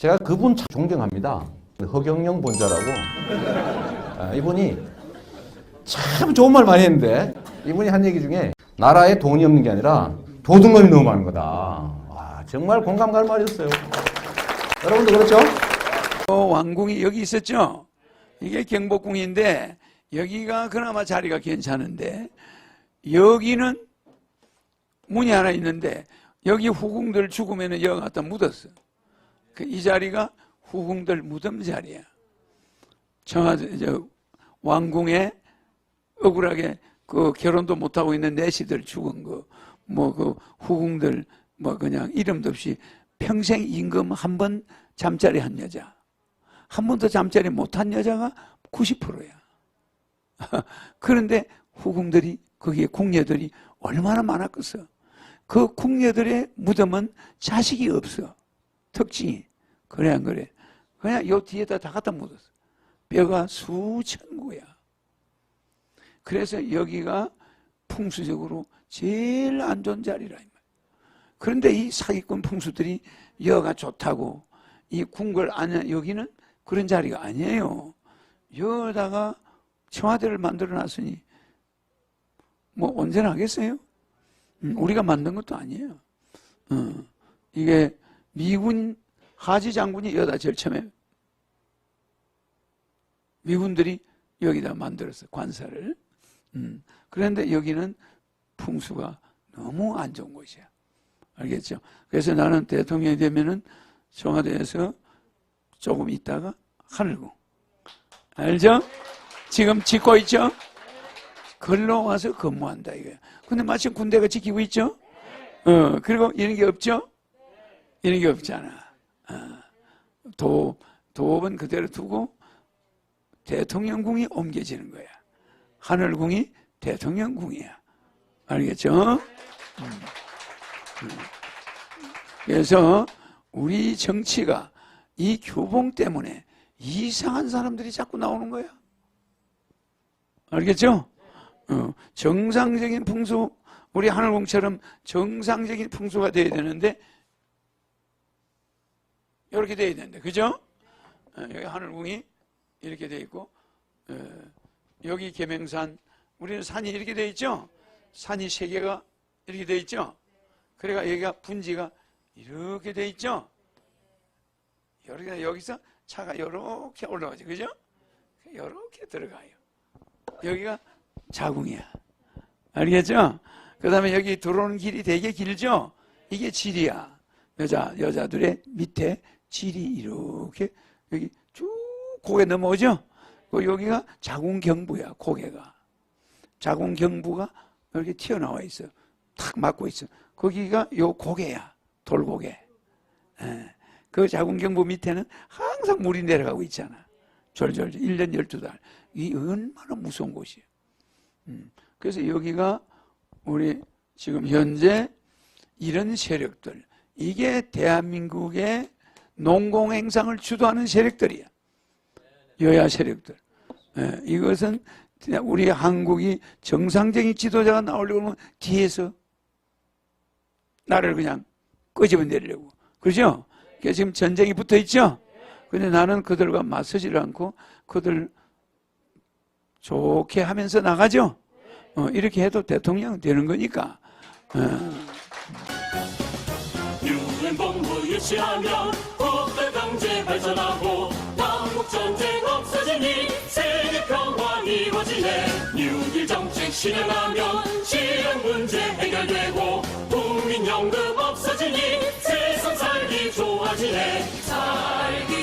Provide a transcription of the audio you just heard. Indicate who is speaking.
Speaker 1: 제가 그분 참 존경합니다. 허경영 본자라고. 아, 이분이 참 좋은 말 많이 했는데 이분이 한 얘기 중에 나라에 돈이 없는 게 아니라 도둑놈이 너무 많은 거다. 와, 정말 공감 갈 말이었어요. 여러분도 그렇죠?
Speaker 2: 어, 왕궁이 여기 있었죠? 이게 경복궁인데 여기가 그나마 자리가 괜찮은데 여기는 문이 하나 있는데 여기 후궁들 죽으면 여기 갖다 묻었어. 그 이 자리가 후궁들 무덤 자리야. 청와대 저 왕궁에 억울하게 그 결혼도 못 하고 있는 내시들 죽은 거 뭐 그 후궁들 뭐 그냥 이름도 없이 평생 임금 한 번 잠자리 한 여자 한 번도 잠자리 못 한 여자가 90%야. 그런데 후궁들이 거기에 궁녀들이 얼마나 많았겠어. 그 궁녀들의 무덤은 자식이 없어. 특징이. 그래 안 그래? 그냥 요 뒤에다 다 갖다 묻었어. 뼈가 수천 구야. 그래서 여기가 풍수적으로 제일 안 좋은 자리라. 그런데 이 사기꾼 풍수들이 여가 좋다고 이 궁궐 안에 여기는 그런 자리가 아니에요. 여기다가 청와대를 만들어 놨으니 뭐 언제나 하겠어요? 음, 우리가 만든 것도 아니에요. 어, 이게 미군 하지 장군이 여기다 제일 처음에 미군들이 여기다 만들었어 관사를. 음, 그런데 여기는 풍수가 너무 안 좋은 곳이야. 알겠죠? 그래서 나는 대통령이 되면은 청와대에서 조금 있다가 하늘궁. 알죠? 지금 짓고 있죠? 걸로 와서 근무한다 이거야. 근데 마침 군대가 지키고 있죠? 어, 그리고 이런 게 없죠? 이런 게 없잖아. 어, 도, 도읍은 그대로 두고 대통령궁이 옮겨지는 거야. 하늘궁이 대통령궁이야. 알겠죠? 음. 음. 그래서 우리 정치가 이 교봉 때문에 이상한 사람들이 자꾸 나오는 거야. 알겠죠? 어, 정상적인 풍수, 우리 하늘궁처럼 정상적인 풍수가 돼야 되는데, 이렇게 돼야 되는데, 그죠? 어, 여기 하늘궁이 이렇게 돼 있고, 어, 여기 계명산, 우리는 산이 이렇게 돼 있죠? 산이 세 개가 이렇게 돼 있죠? 그래가 여기가 분지가 이렇게 돼 있죠? 이렇게 여기서 차가 이렇게 올라가죠, 그죠? 이렇게 들어가요. 여기가 자궁이야. 알겠죠? 그 다음에 여기 들어오는 길이 되게 길죠? 이게 질이야. 여자, 여자들의 밑에 질이 이렇게 여기 쭉 고개 넘어오죠? 그 여기가 자궁경부야, 고개가. 자궁경부가 이렇게 튀어나와 있어. 탁 막고 있어. 거기가 요 고개야. 돌고개. 예. 그 자궁경부 밑에는 항상 물이 내려가고 있잖아. 졸졸 1년 12달. 이 얼마나 무서운 곳이에요. 음. 그래서 여기가 우리 지금 현재 이런 세력들, 이게 대한민국의 농공 행상을 주도하는 세력들이야. 여야 세력들. 예, 이것은 우리 한국이 정상적인 지도자가 나오려고 하면 뒤에서 나를 그냥 끄집어 내리려고. 그죠? 그래서 지금 전쟁이 붙어 있죠? 근데 나는 그들과 맞서지를 않고 그들 좋게 하면서 나가죠? 어, 이렇게 해도 대통령 되는 거니까. 어.
Speaker 3: 정책 실현하면 실현 문제 해결되고 국민연금 없어지니 세상 살기 좋아지네. 살기